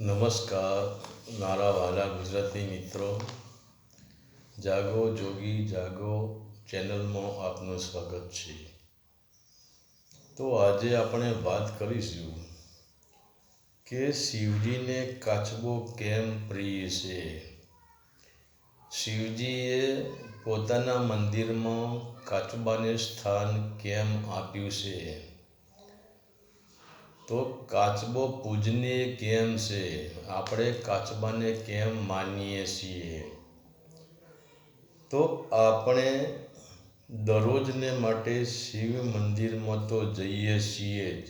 નમસ્કાર, મારા વાલા ગુજરાતી મિત્રો. જાગો, જોગી, જાગો ચેનલમાં આપનું સ્વાગત છે. તો આજે આપણે વાત કરીશું કે શિવજીને કાચબો કેમ પ્રિય છે? શિવજીએ પોતાના મંદિરમાં કાચબાને સ્થાન કેમ આપ્યું છે? તો કાચબો પૂજનીય કેમ છે? આપણે કાચબાને કેમ માનીએ છીએ? તો આપણે દરરોજને માટે શિવ મંદિરમાં તો જઈએ છીએ જ.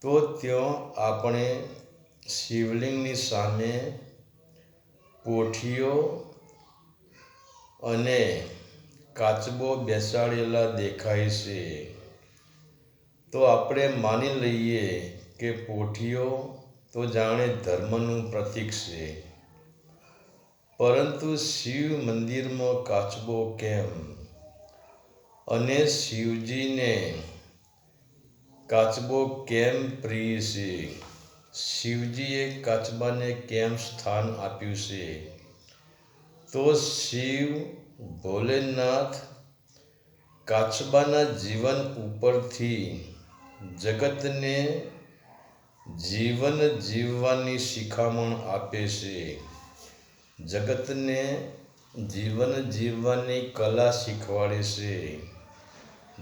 તો ત્યાં આપણે શિવલિંગની સામે પોઠીઓ અને કાચબો બેસાડેલા દેખાય છે. તો આપણે માની લઈએ કે પોઠીઓ તો જાણે ધર્મનું પ્રતીક છે. પરંતુ શિવ મંદિરમાં કાચબો કેમ? અને શિવજીને કાચબો કેમ પ્રિય છે? શિવજીએ કાચબાને કેમ સ્થાન આપ્યું છે? તો શિવ ભોલેનાથ કાચબાના જીવન ઉપરથી જગતને જીવન જીવવાની શિખામણ આપે છે. જગતને જીવન જીવવાની કલા શીખવાડે છે.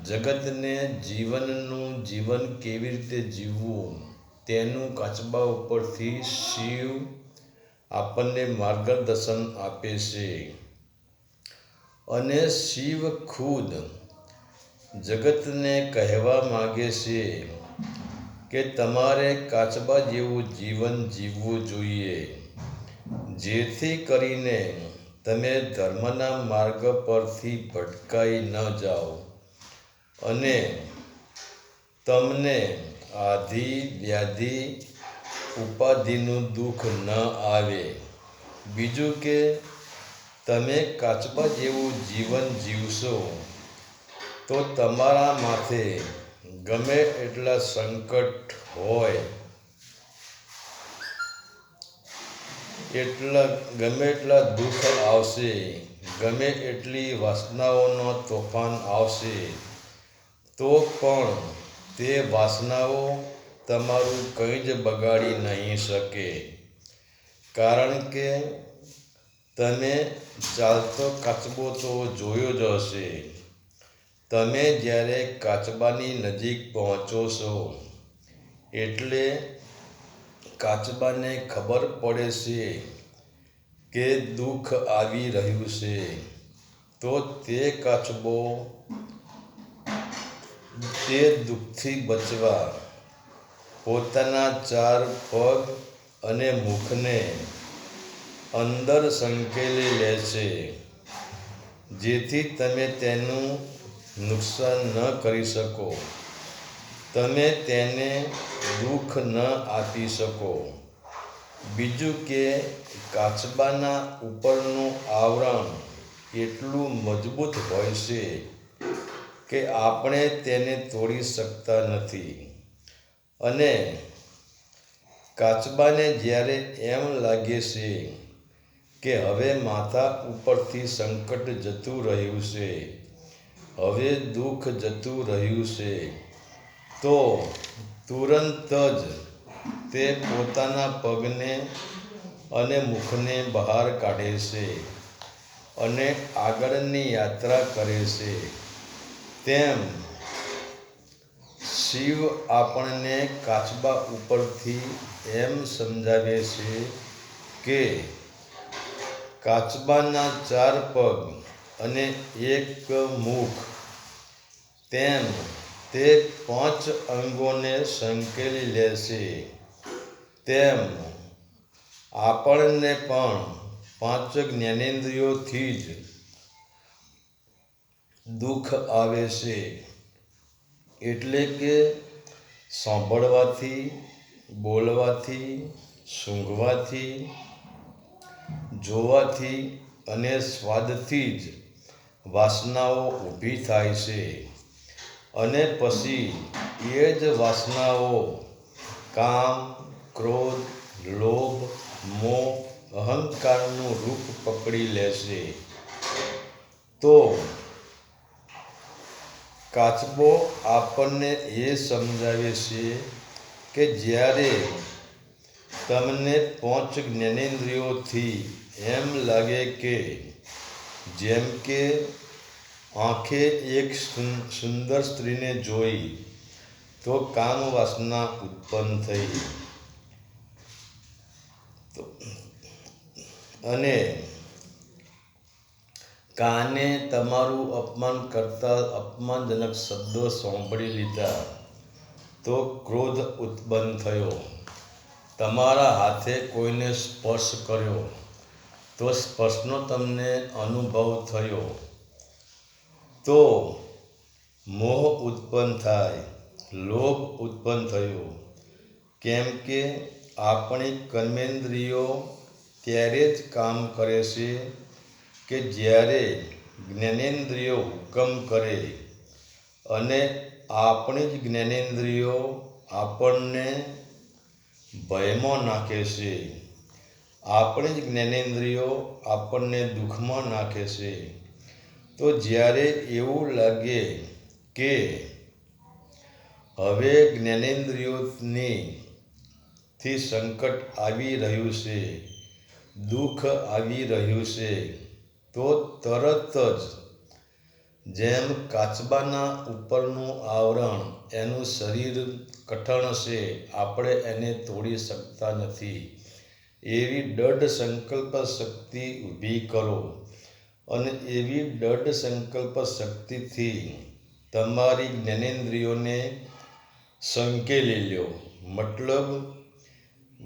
જગતને જીવનનું જીવન કેવી રીતે જીવવું તેનું કાચબા ઉપરથી શિવ આપણને માર્ગદર્શન આપે છે. અને શિવ ખુદ જગતને કહેવા માગે છે કે તમારે કાચબા જેવું જીવન જીવવું જોઈએ. જેથી કરીને તમે ધર્મના માર્ગ પરથી ભટકાઈ ન જાઓ. અને તમને આધિ વ્યાધિ ઉપાધિનું દુઃખ ન આવે. બીજું કે તમે કાચબા જેવું જીવન જીવશો. તો તમારા માથે ગમે એટલા સંકટ હોય, એટલા, ગમે એટલા દુઃખ આવશે, ગમે એટલી વાસનાઓનો તોફાન આવશે, તો પણ તે વાસનાઓ તમારું કંઈ જ બગાડી નહીં શકે. કારણ કે તમે ચાલતો કચબો તો જોયો જ હશે. તમે જ્યારે કાચબાની નજીક પહોંચો છો, એટલે કાચબાને ખબર પડે છે કે દુઃખ આવી રહ્યું છે. તો તે કાચબો તે દુઃખથી બચવા પોતાના ચાર પગ અને મુખને અંદર સંકેલી લે છે. જેથી તમે તેનું નુકસાન ન કરી શકો. તમે તેને દુઃખ ન આપી શકો. બીજું કે કાચબાના ઉપરનું આવરણ એટલું મજબૂત હોય છે કે આપણે તેને તોડી શકતા નથી. અને કાચબાને જ્યારે એમ લાગે છે કે હવે માથા ઉપરથી સંકટ જતું રહ્યું છે હવે દુઃખ જતું રહ્યું છે. તો તુરંત જ તે પોતાના પગને અને મુખને બહાર કાઢે છે અને આગળની યાત્રા કરે છે. તેમ શિવ આપણને કાચબા ઉપરથી એમ સમજાવે છે કે કાચબાના ચાર પગ અને એક મુખ તેમ તે પાંચ અંગોને સંકેલી લેશે. તેમ આપણને પણ પાંચ જ્ઞાનેન્દ્રિયોથી જ દુઃખ આવે છે. એટલે કે સાંભળવાથી, બોલવાથી, સૂંઘવાથી, જોવાથી અને સ્વાદથી જ વાસનાઓ ઊભી થાય છે. અને પછી એ જ વાસનાઓ, કામ, ક્રોધ, લોભ, મોહ, અહંકારનું રૂપ પકડી લેશે. તો કાચબો આપણને એ સમજાવે છે કે જ્યારે તમને પાંચ જ્ઞાનેન્દ્રિયોથી એમ લાગે કે જેમ કે આંખે એક સુંદર સ્ત્રીને જોઈ તો કામ વાસના ઉત્પન્ન થઈ. અને કાને તમારું અપમાન કરતા અપમાનજનક શબ્દો સાંભળી લીધા તો ક્રોધ ઉત્પન્ન થયો. તમારા હાથે કોઈને સ્પર્શ કર્યો તો સ્પર્શનો તમને અનુભવ થયો. તો મોહ ઉત્પન્ન થાય, લોભ ઉત્પન્ન થયો. કેમ કે આપણી કર્મેન્દ્રિયો ત્યારે જ કામ કરે છે કે જ્યારે જ્ઞાનેન્દ્રિયો હુકમ કરે અને આપણી જ જ્ઞાનેન્દ્રિયો આપણને ભયમાં નાખે છે. આપણી જ જ્ઞાનેન્દ્રિયો આપણને દુઃખમાં નાખે છે. તો જ્યારે એવું લાગે કે હવે જ્ઞાનેન્દ્રિયોની થી સંકટ આવી રહ્યું છે, દુઃખ આવી રહ્યું છે, તો તરત જ જેમ કાચબાના ઉપરનું આવરણ એનું શરીર કઠણ છે, આપણે એને તોડી શકતા નથી. એવી દઢ સંકલ્પ શક્તિ ઊભી કરો. અને એવી દઢ સંકલ્પ શક્તિથી તમારી જ્ઞાનેન્દ્રિયોને સંકેલી લ્યો. મતલબ,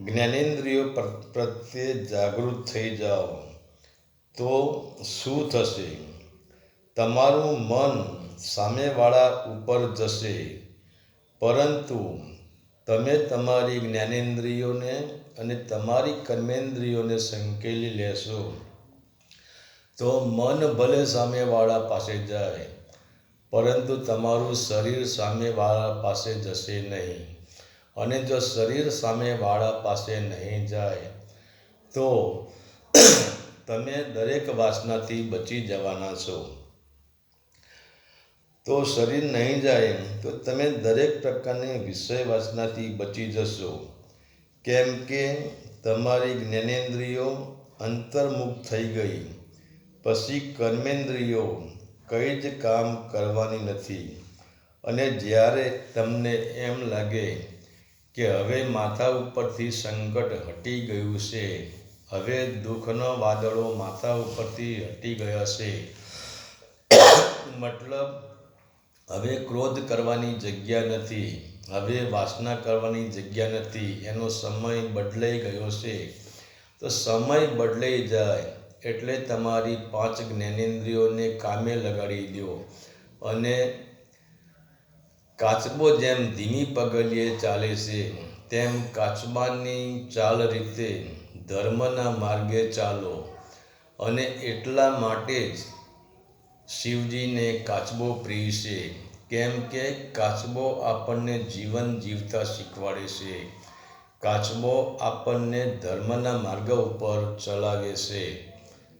જ્ઞાનેન્દ્રિયો પ્ર- પ્રત્યે જાગૃત થઈ જાઓ. તો શું થશે? તમારું મન સામેવાળા ઉપર જશે. પરંતુ તમે તમારી જ્ઞાનેન્દ્રિયોને અને તમારી કર્મેન્દ્રિયોને સંકેલી લેશો. તો મન ભલે સામેવાળા પાસે જાય, પરંતુ તમારું શરીર સામેવાળા પાસે જશે નહીં. અને જો શરીર સામેવાળા પાસે નહીં જાય, તો તમે દરેક વાસનાથી બચી જવાના છો. તો શરીર નહીં જાય, તો તમે દરેક પ્રકારની વિષય વાસનાથી બચી જશો. કેમ કે તમારી જ્ઞાનેન્દ્રિયો અંતર્મુખ થઈ ગઈ. પછી કર્મેન્દ્રિયો કંઈ જ કામ કરવાની નથી. અને જ્યારે તમને એમ લાગે કે હવે માથા ઉપરથી સંકટ હટી ગયું છે, હવે દુઃખનો વાદળો માથા ઉપરથી હટી ગયા છે, મતલબ હવે ક્રોધ કરવાની જગ્યા નથી, હવે વાસના કરવાની જગ્યા નથી, એનો સમય બદલાઈ ગયો છે. તો સમય બદલાઈ જાય એટલે તમારી પાંચ જ્ઞાનેન્દ્રિયોને કામે લગાડી દો. અને કાચબો જેમ ધીમી પગલીએ ચાલે છે, તેમ કાચબાની ચાલ રીતે ધર્મના માર્ગે ચાલો. અને એટલા માટે જ શિવજીને કાચબો પ્રિય છે, કેમ કે કાચબો આપણને જીવન જીવતા શીખવાડે છે. કાચબો આપણને ધર્મના માર્ગ ઉપર ચલાવે છે.